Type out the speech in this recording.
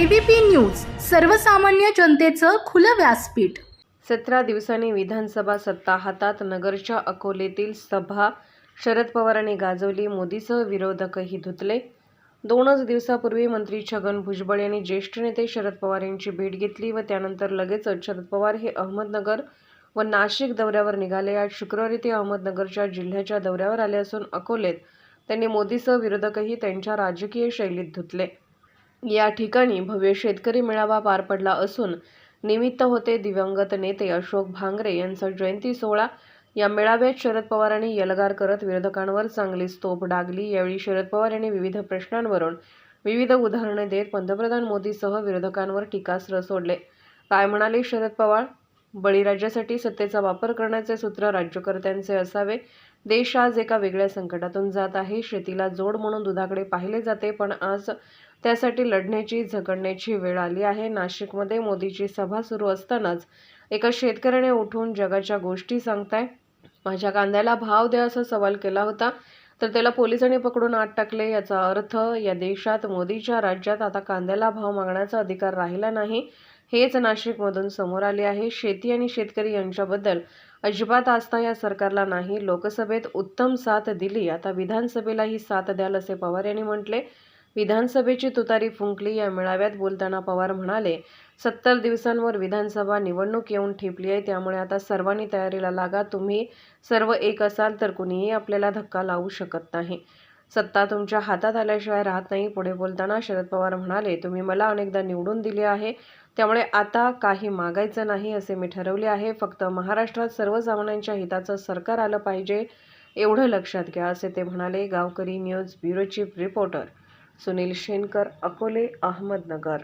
ABP news सर्वसामान्य जनतेचं खुलं व्यासपीठ. सतरा दिवसांनी विधानसभा सत्ता हातात नगरच्या अकोलेतील सभा शरद पवारांनी गाजवली मोदीसह विरोधकही धुतले. दोनच दिवसापूर्वी मंत्री छगन भुजबळ यांनी ज्येष्ठ नेते शरद पवार यांची भेट घेतली व त्यानंतर लगेचच शरद पवार हे अहमदनगर व नाशिक दौऱ्यावर निघाले. आज शुक्रवारी ते अहमदनगरच्या जिल्ह्याच्या दौऱ्यावर आले असून अकोलेत त्यांनी मोदीसह विरोधकही त्यांच्या राजकीय शैलीत धुतले. या ठिकाणी भव्य शेतकरी मेळावा पार पडला असून निमित्त होते दिवंगत नेते अशोक भांगरे यांचा जयंती सोहळा. या मेळाव्यात शरद पवारांनी यलगार करत विरोधकांवर चांगलीच तोफ डागली. यावेळी शरद पवार यांनी विविध प्रश्नांवरून विविध उदाहरणे देत पंतप्रधान मोदीसह विरोधकांवर टीकास्त्र सोडले. काय म्हणाले शरद पवार? बळीराज्यासाठी सत्तेचा वापर करण्याचे सूत्र राज्यकर्त्यांचे असावे. देश आज एका वेगळ्या संकटातून जात आहे. शेतीला जोड म्हणून दुधाकडे पाहिले जाते पण आज त्यासाठी लढण्याची झगडण्याची वेळ आली आहे. नाशिकमध्ये मोदीची सभा सुरू असतानाच एका शेतकऱ्याने उठून जगाच्या गोष्टी सांगताय. माझ्या कांद्याला भाव द्या असा सवाल केला होता. तर त्याला पोलिसांनी पकडून आत टाकले. याचा अर्थ या देशात मोदीच्या राज्यात आता कांद्याला भाव मागण्याचा अधिकार राहिला नाही. हेच नाशिकमधून समोर आले आहे. शेती आणि शेतकरी यांच्याबद्दल अजिबात आस्था या सरकारला नाही. लोकसभेत उत्तम साथ दिली. आता विधानसभेलाही साथ द्याल असे पवार यांनी म्हटले. विधानसभेची तुतारी फुंकली या मेळाव्यात बोलताना पवार म्हणाले सत्तर दिवसांवर विधानसभा निवडणूक येऊन ठेपली आहे त्यामुळे आता सर्वांनी तयारीला लागा तुम्ही सर्व एक असाल तर कुणीही आपल्याला धक्का लावू शकत नाही. सत्ता तुमच्या हातात आल्याशिवाय राहत नाही पुढे बोलताना शरद पवार म्हणाले तुम्ही मला अनेकदा निवडून दिले आहे त्यामुळे आता काही मागायचं नाही असे मी ठरवले आहे फक्त महाराष्ट्रात सर्वसामान्यांच्या हिताचं सरकार आलं पाहिजे एवढं लक्षात घ्या असे ते म्हणाले. Gavkari news bureau chief reporter Sunil Shenkar Akole Ahmednagar.